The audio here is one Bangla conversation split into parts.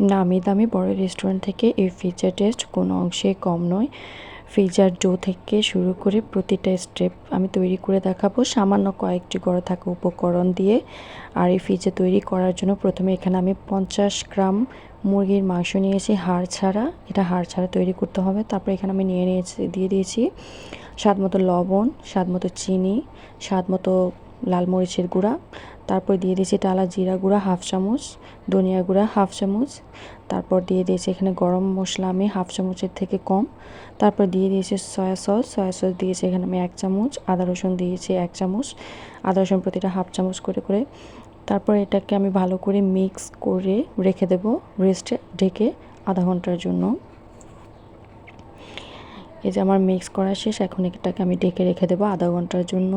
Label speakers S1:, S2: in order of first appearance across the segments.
S1: নামি দামি বড় রেস্টুরেন্ট থেকে এই পিৎজা টেস্ট কোনো অংশে কম নয়। পিৎজার ডো থেকে শুরু করে প্রতিটা স্টেপ আমি তৈরি করে দেখাবো। সামান্য কয়েকটি গড়ে থাকা উপকরণ দিয়ে। আর এই পিৎজা তৈরি করার জন্য প্রথমে এখানে আমি পঞ্চাশ গ্রাম মুরগির মাংস নিয়েছি, হাড় ছাড়া। এটা হাড় ছাড়া তৈরি করতে হবে। তারপর এখানে আমি নিয়ে নিয়েছি, দিয়ে দিয়েছি স্বাদ মতো লবণ স্বাদ মতো চিনি স্বাদ মতো লাল মরিচের গুঁড়া, তারপর দিয়ে দিয়েছি টালা জিরা গুঁড়া, হাফ চামচ, ধনিয়া গুঁড়া, হাফ চামচ, তারপর দিয়ে দিয়েছি এখানে গরম মশলা আমি হাফ চামচের থেকে কম, তারপর দিয়ে দিয়েছি সয়া সস সয়া সস দিয়েছি এখানে আমি এক চামচ, আদা রসুন দিয়েছি এক চামচ, আদা রসুন প্রতিটা হাফ চামচ করে করে, তারপর এটাকে আমি ভালো করে মিক্স করে রেখে দেব রেস্টে ঢেকে আধা ঘণ্টার জন্য। এই যে আমার মিক্স করা শেষ, এখন এটাকে আমি ডেকে রেখে দেবো আধা ঘণ্টার জন্য।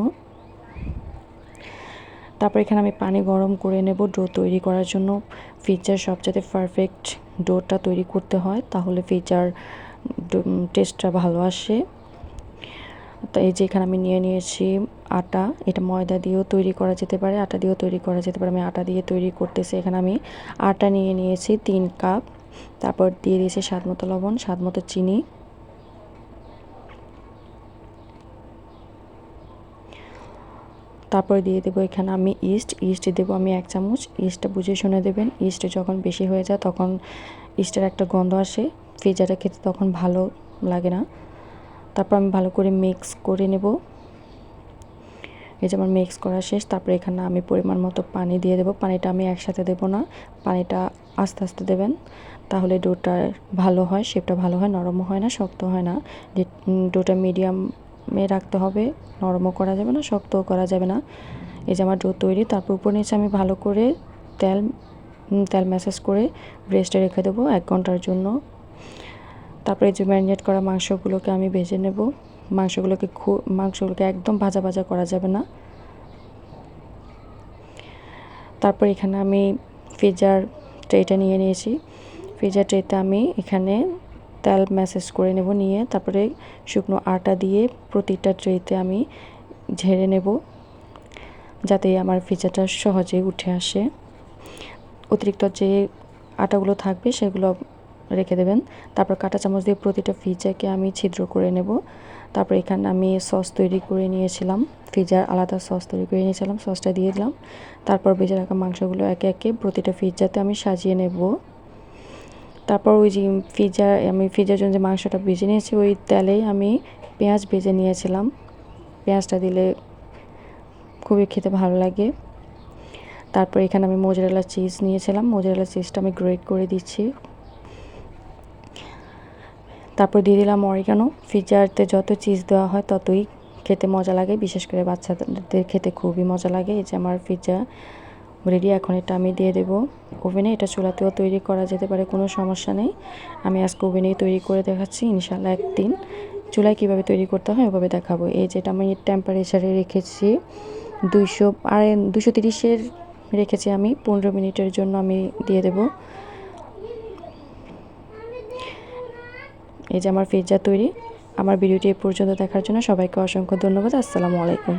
S1: তারপর এখানে আমি পানি গরম করে নেব ডো তৈরি করার জন্য। ফিচার সবচেয়ে পারফেক্ট ডোটা তৈরি করতে হয়, তাহলে ফিচার টেস্টটা ভালো আসে। তো এই যে এখানে আমি নিয়ে নিয়েছি আটা, এটা ময়দা দিয়েও তৈরি করা যেতে পারে, আটা দিয়েও তৈরি করা যেতে পারে। আমি আটা দিয়ে তৈরি করতেছি, এখানে আমি আটা নিয়ে নিয়েছি তিন কাপ। তারপর দিয়ে দিয়েছি স্বাদ মতো লবণ স্বাদ মতো চিনি। তারপরে দিয়ে দেবো এখানে আমি ইস্ট ইস্ট দেবো আমি এক চামচ। ইস্টটা বুঝে শুনে দেবেন ইস্ট যখন বেশি হয়ে যায় তখন ইস্টের একটা গন্ধ আসে পিজাটা খেতে তখন ভালো লাগে না। তারপর আমি ভালো করে মিক্স করে নেব। এই যে আমার মিক্স করা শেষ, তারপরে এখানে আমি পরিমাণ মতো পানি দিয়ে দেবো। পানিটা আমি একসাথে দেবো না, পানিটা আস্তে আস্তে দেবেন, তাহলে ডোটা ভালো হয় শেপটা ভালো হয়, নরমও হয় না, শক্ত হয় না। ডোটা মিডিয়াম রাখতে হবে। নরমও করা যাবে না, শক্তও করা যাবে না। এই যে আমার ডো তৈরি, তারপর উপর নিচে আমি ভালো করে তেল তেল ম্যাসেজ করে ব্রেস্টে রেখে দেবো এক ঘণ্টার জন্য। তারপরে যে ম্যারিনেট করা মাংসগুলোকে আমি ভেজে নেব। মাংসগুলোকে খু, মাংসগুলোকে একদম ভাজা ভাজা করা যাবে না। তারপর এখানে আমি ফ্রিজার ট্রেটা নিয়ে নিয়েছি। ফ্রিজার ট্রেতে আমি এখানে তেল ম্যাসেজ করে নেব নিয়ে, তারপরে শুকনো আটা দিয়ে প্রতিটা ট্রেতে আমি ঝেড়ে নেব, যাতে আমার পিজাটা সহজে উঠে আসে। অতিরিক্ত যে আটাগুলো থাকবে সেগুলো রেখে দেবেন। তারপর কাঁটা চামচ দিয়ে প্রতিটা ফিজাকে আমি ছিদ্র করে নেব। তারপর এখানে আমি সস তৈরি করে নিয়েছিলাম, ফিজার আলাদা সস তৈরি করে নিয়েছিলাম, সসটা দিয়ে দিলাম। তারপর ভেজে রাখা মাংসগুলো একে একে প্রতিটা ফিজাতে আমি সাজিয়ে নেব। তারপর ওই যে ফিজা, আমি ফিজার জন্য যে মাংসটা ভেজে নিয়েছি, ওই তেলেই আমি পেঁয়াজ ভেজে নিয়েছিলাম। পেঁয়াজটা দিলে খুবই খেতে ভালো লাগে। তারপর এখানে আমি মোজারেলা চিজ নিয়েছিলাম। মোজারেলা চিজটা আমি গ্রেট করে দিচ্ছি। তারপর দিয়ে দিলাম অরিগানো ফিজারতে যত চিজ দেওয়া হয়, ততই খেতে মজা লাগে। বিশেষ করে বাচ্চাদের খেতে খুবই মজা লাগে। এই যে আমার পিৎজা রেডি এখন এটা আমি দিয়ে দেবো। ওভেনে এটা চুলাতেও তৈরি করা যেতে পারে, কোনো সমস্যা নেই। আমি আজকে ওভেনেই তৈরি করে দেখাচ্ছি ইনশাল্লাহ একদিন। চুলায় কীভাবে তৈরি করতে হয় ওভাবে দেখাবো। এই যেটা আমি টেম্পারেচারে রেখেছি, দুইশো আর দুশো তিরিশের রেখেছি আমি, পনেরো মিনিটের জন্য আমি দিয়ে দেব। এই যে আমার পিৎজা তৈরি। আমার ভিডিওটি এ পর্যন্ত দেখার জন্য সবাইকে অসংখ্য ধন্যবাদ। আসসালামু আলাইকুম।